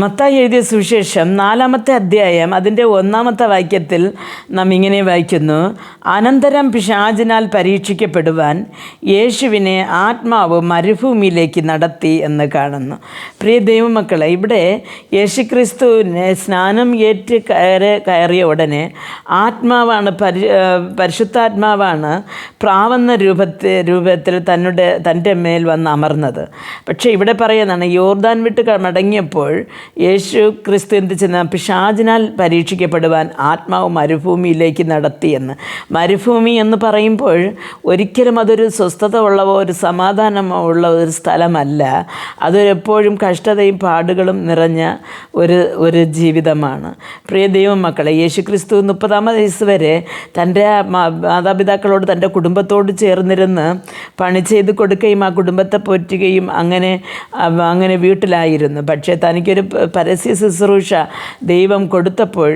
മത്തായി എഴുതിയ സുവിശേഷം നാലാമത്തെ അധ്യായം അതിന്റെ ഒന്നാമത്തെ വാക്യത്തിൽ നാം ഇങ്ങനെ വായിക്കുന്നു. അനന്തരം പിശാചിനാൽ പരീക്ഷിക്കപ്പെടുവാൻ യേശുവിനെ ആത്മാവ് മരുഭൂമിയിലേക്ക് നടത്തി എന്ന് കാണുന്നു. പ്രിയ ദൈവമക്കളെ ഇവിടെ യേശുക്രിസ്തുവിനെ സ്നാനം ഏറ്റ് കയറി കയറിയ ഉടനെ ആത്മാവാണ് പരി പരിശുദ്ധാത്മാവാണ് പ്രാവെന്ന രൂപത്തെ രൂപത്തിൽ തന്നുടെ തന്റെ മേൽ വന്ന് അമർന്നത്. പക്ഷേ ഇവിടെ പറയുന്നതാണ് യോർദാൻ വിട്ട് മടങ്ങിയപ്പോൾ യേശു ക്രിസ്തു എന്ത് ചെന്ന പിശാചിനാൽ പരീക്ഷിക്കപ്പെടുവാൻ ആത്മാവ് മരുഭൂമിയിലേക്ക് നടത്തിയെന്ന് മരുഭൂമി എന്ന് പറയുമ്പോൾ ഒരിക്കലും അതൊരു സ്വസ്ഥത ഉള്ളവോ ഒരു സമാധാനമോ ഉള്ള ഒരു സ്ഥലമല്ല. അതൊരെപ്പോഴും കഷ്ടതയും പാടുകളും നിറഞ്ഞ ഒരു ഒരു ജീവിതമാണ്. പ്രിയ ദൈവം മക്കളെ യേശു ക്രിസ്തു മുപ്പതാമത് വയസ്സ് വരെ തന്റെ മാതാപിതാക്കളോട് തന്റെ കുടുംബത്തോട് ചേർന്നിരുന്ന് പണി ചെയ്ത് കൊടുക്കുകയും ആ കുടുംബത്തെ പോറ്റുകയും അങ്ങനെ അങ്ങനെ വീട്ടിലായിരുന്നു. പക്ഷേ തനിക്കൊരു പരസ്യ ശുശ്രൂഷ ദൈവം കൊടുത്തപ്പോൾ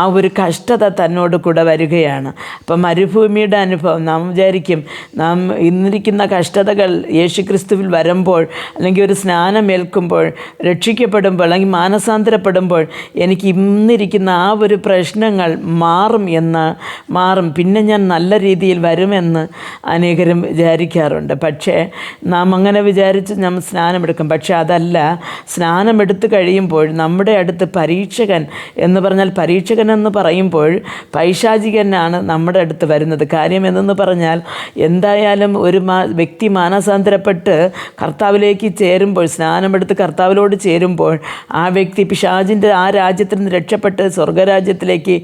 ആ ഒരു കഷ്ടത തന്നോട് കൂടെ വരികയാണ്. അപ്പം മരുഭൂമിയുടെ അനുഭവം നാം വിചാരിക്കും നാം ഇന്നിരിക്കുന്ന കഷ്ടതകൾ യേശുക്രിസ്തുവിൽ വരുമ്പോൾ അല്ലെങ്കിൽ ഒരു സ്നാനമേൽക്കുമ്പോൾ രക്ഷിക്കപ്പെടുമ്പോൾ അല്ലെങ്കിൽ മാനസാന്തരപ്പെടുമ്പോൾ എനിക്ക് ഇന്നിരിക്കുന്ന ആ ഒരു പ്രശ്നങ്ങൾ മാറും എന്ന് മാറും. പിന്നെ ഞാൻ നല്ല രീതിയിൽ വരുമെന്ന് അനേകരും വിചാരിക്കാറുണ്ട്. പക്ഷേ നാം അങ്ങനെ വിചാരിച്ച് നാം സ്നാനമെടുക്കും. പക്ഷേ അതല്ല. സ്നാനമെടുത്ത് കഴിയുമ്പോൾ നമ്മുടെ അടുത്ത് പരീക്ഷകൻ എന്ന് പറഞ്ഞാൽ പരീക്ഷകൻ എന്ന് പറയുമ്പോൾ പൈശാചികനാണ് നമ്മുടെ അടുത്ത് വരുന്നത്. കാര്യം എന്തെന്ന് പറഞ്ഞാൽ എന്തായാലും ഒരു വ്യക്തി മാനസാന്തരപ്പെട്ട് കർത്താവിലേക്ക് ചേരുമ്പോൾ സ്നാനമെടുത്ത് കർത്താവിലോട് ചേരുമ്പോൾ ആ വ്യക്തി പിശാജിന്റെ ആ രാജ്യത്തിൽ നിന്ന് രക്ഷപ്പെട്ട് സ്വർഗരാജ്യത്തിലേക്ക്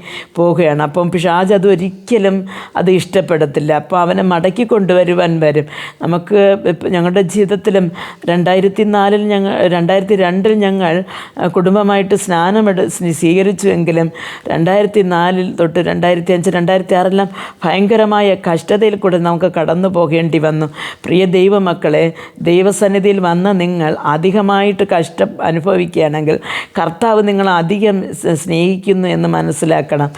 പോവുകയാണ് അപ്പം അത് ഒരിക്കലും അത് ഇഷ്ടപ്പെടത്തില്ല. അപ്പോൾ അവനെ മടക്കി കൊണ്ടുവരുവാൻ വരും. നമുക്ക് ഞങ്ങളുടെ ജീവിതത്തിലും രണ്ടായിരത്തി നാലിൽ ഞങ്ങൾ രണ്ടായിരത്തി രണ്ടിൽ ഞങ്ങൾ കുടുംബമായിട്ട് സ്നാനമെടു സ്വീകരിച്ചുവെങ്കിലും രണ്ടായിരത്തി നാലിൽ തൊട്ട് രണ്ടായിരത്തി അഞ്ച് രണ്ടായിരത്തി ആറെല്ലാം ഭയങ്കരമായ കഷ്ടതയിൽ കൂടെ നമുക്ക് കടന്നു പോകേണ്ടി വന്നു. പ്രിയ ദൈവമക്കളെ ദൈവസന്നിധിയിൽ വന്ന നിങ്ങൾ അധികമായിട്ട് കഷ്ടം അനുഭവിക്കുകയാണെങ്കിൽ കർത്താവ് നിങ്ങളെ അധികം സ്നേഹിക്കുന്നു എന്ന് മനസ്സിലാക്കണം.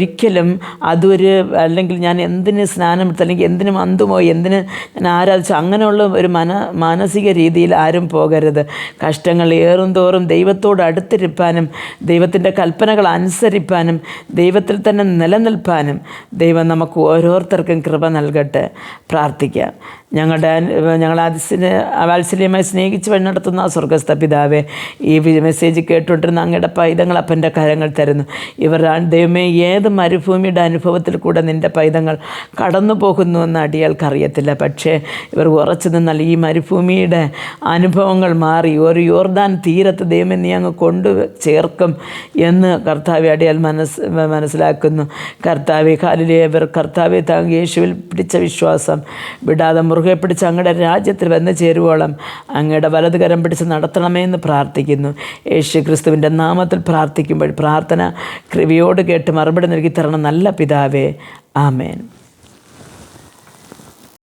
ഒരിക്കലും അതൊരു അല്ലെങ്കിൽ ഞാൻ എന്തിന് സ്നാനം എടുത്ത് അല്ലെങ്കിൽ എന്തിന് മന്തുമോ എന്തിന് ഞാൻ ആരാധിച്ചു അങ്ങനെയുള്ള ഒരു മന മാനസിക രീതിയിൽ ആരും പോകരുത്. കഷ്ടങ്ങൾ ഏറും തോറും ദൈവത്തോട് അടുത്തിരിപ്പാനും ദൈവത്തിന്റെ കൽപ്പനകൾ അനുസരിപ്പാനും ദൈവത്തിൽ തന്നെ നിലനിൽപ്പാനും ദൈവം നമുക്ക് ഓരോരുത്തർക്കും കൃപ നൽകട്ടെ. പ്രാർത്ഥിക്കാം. ഞങ്ങളുടെ ഞങ്ങൾ അതിസിന് വാത്സല്യമായി സ്നേഹിച്ച് വഴി നടത്തുന്ന സ്വർഗസ്ഥ പിതാവേ ഈ മെസ്സേജ് കേട്ടുകൊണ്ടിരുന്ന അങ്ങയുടെ പൈതങ്ങൾ അപ്പന്റെ കരങ്ങൾ തരുന്നു. ഇവർ ദൈവമേ മരുഭൂമിയുടെ അനുഭവത്തിൽ കൂടെ നിന്റെ പൈതങ്ങൾ കടന്നു പോകുന്നുവെന്ന് അടിയാൾക്കറിയത്തില്ല. പക്ഷേ ഇവർ ഉറച്ചു നിന്നാൽ ഈ മരുഭൂമിയുടെ അനുഭവങ്ങൾ മാറി. ഒരു യോർദാൻ തീരത്ത് ദൈവം നീ അങ്ങ് കൊണ്ടു ചേർക്കും എന്ന് കർത്താവ് അടിയാൽ മനസ്സ് മനസ്സിലാക്കുന്നു. കർത്താവെ കാലിലേവർ കർത്താവെ താങ്ങി യേശുവിൽ പിടിച്ച വിശ്വാസം. വിടാതെ മുറുകെ പിടിച്ച് അങ്ങയുടെ രാജ്യത്തിൽ വന്നു ചേരുവോളം അങ്ങയുടെ വലതുകരം പിടിച്ച് നടത്തണമേ എന്ന് പ്രാർത്ഥിക്കുന്നു. യേശു ക്രിസ്തുവിന്റെ നാമത്തിൽ പ്രാർത്ഥിക്കുമ്പോൾ പ്രാർത്ഥന കൃപയോട് കേട്ട് മറുപടി നൽകി തരണം. നല്ല പിതാവേ. ആമേൻ.